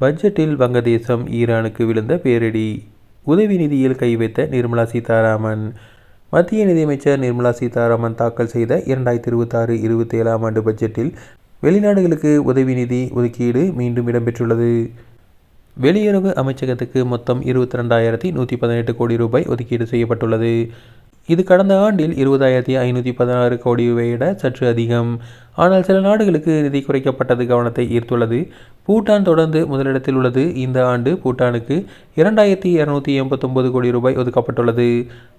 பட்ஜெட்டில் வங்கதேசம் ஈரானுக்கு விழுந்த பேரிடி. உதவி நிதியில் கை வைத்த நிர்மலா சீதாராமன். மத்திய நிதியமைச்சர் நிர்மலா சீதாராமன் தாக்கல் செய்த இரண்டாயிரத்தி இருபத்தாறு இருபத்தி ஏழாம் ஆண்டு பட்ஜெட்டில் வெளிநாடுகளுக்கு உதவி நிதி ஒதுக்கீடு மீண்டும் இடம்பெற்றுள்ளது. வெளியுறவு அமைச்சகத்துக்கு மொத்தம் இருபத்தி ரெண்டாயிரத்தி நூற்றி பதினெட்டு கோடி ரூபாய் ஒதுக்கீடு செய்யப்பட்டுள்ளது. இது கடந்த ஆண்டில் இருபதாயிரத்தி ஐநூற்றி பதினாறு கோடி விட சற்று அதிகம். ஆனால் சில நாடுகளுக்கு நிதி குறைக்கப்பட்டது கவனத்தை ஈர்த்துள்ளது. பூட்டான் தொடர்ந்து முதலிடத்தில் உள்ளது. இந்த ஆண்டு பூட்டானுக்கு இரண்டாயிரத்தி இரநூத்தி எண்பத்தொம்பது கோடி ரூபாய் ஒதுக்கப்பட்டுள்ளது.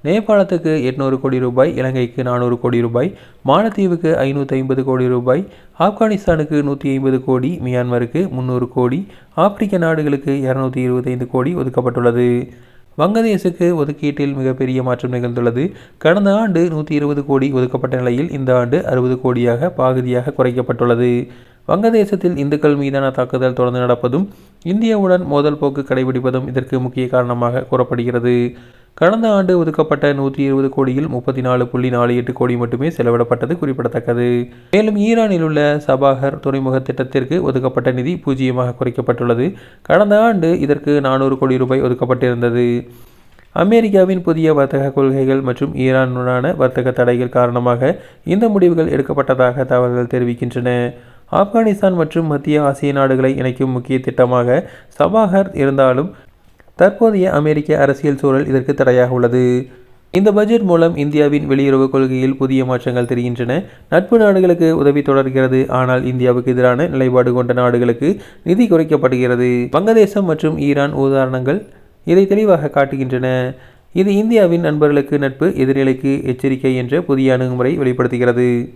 நேபாளத்துக்கு எட்நூறு கோடி ரூபாய் இலங்கைக்கு நானூறு கோடி ரூபாய் மாலத்தீவுக்கு ஐநூற்றி ஐம்பது கோடி ரூபாய் ஆப்கானிஸ்தானுக்கு நூற்றி ஐம்பது கோடி மியான்மருக்கு முந்நூறு கோடி ஆப்பிரிக்க நாடுகளுக்கு இரநூத்தி இருபத்தைந்து கோடி ஒதுக்கப்பட்டுள்ளது. வங்கதேசுக்கு ஒதுக்கீட்டில் மிகப்பெரிய மாற்றம் நிகழ்ந்துள்ளது. கடந்த ஆண்டு நூற்றி இருபது கோடி ஒதுக்கப்பட்ட நிலையில் இந்த ஆண்டு அறுபது கோடியாக பாகுதியாக குறைக்கப்பட்டுள்ளது. வங்கதேசத்தில் இந்துக்கள் மீதான தாக்குதல் தொடர்ந்து நடப்பதும் இந்தியாவுடன் மோதல் போக்கு கடைபிடிப்பதும் இதற்கு முக்கிய காரணமாக கூறப்படுகிறது. கடந்த ஆண்டு ஒதுக்கப்பட்ட நூற்றி இருபது கோடியில் முப்பத்தி நாலு புள்ளி நாலு எட்டு கோடி மட்டுமே செலவிடப்பட்டது குறிப்பிடத்தக்கது. மேலும் ஈரானில் உள்ள சபாகர் துறைமுக திட்டத்திற்கு ஒதுக்கப்பட்ட நிதி பூஜ்ஜியமாக குறைக்கப்பட்டுள்ளது. கடந்த ஆண்டு இதற்கு நானூறு கோடி ரூபாய் ஒதுக்கப்பட்டிருந்தது. அமெரிக்காவின் புதிய வர்த்தக கொள்கைகள் மற்றும் ஈரானுடனான வர்த்தக தடைகள் காரணமாக இந்த முடிவுகள் எடுக்கப்பட்டதாக தகவல்கள் தெரிவிக்கின்றன. ஆப்கானிஸ்தான் மற்றும் மத்திய ஆசிய நாடுகளை இணைக்கும் முக்கிய திட்டமாக சபாகர் இருந்தாலும் தற்போதைய அமெரிக்க அரசியல் சூழல் இதற்கு தடையாக உள்ளது. இந்த பட்ஜெட் மூலம் இந்தியாவின் வெளியுறவு கொள்கையில் புதிய மாற்றங்கள் தெரிகின்றன. நட்பு நாடுகளுக்கு உதவி தொடர்கிறது. ஆனால் இந்தியாவுக்கு எதிரான நிலைப்பாடு கொண்ட நாடுகளுக்கு நிதி குறைக்கப்படுகிறது. வங்கதேசம் மற்றும் ஈரான் உதாரணங்கள் இதை தெளிவாக காட்டுகின்றன. இது இந்தியாவின் நண்பர்களுக்கு நட்பு எதிர்நிலைக்கு எச்சரிக்கை என்ற புதிய அணுகுமுறை வெளிப்படுத்துகிறது.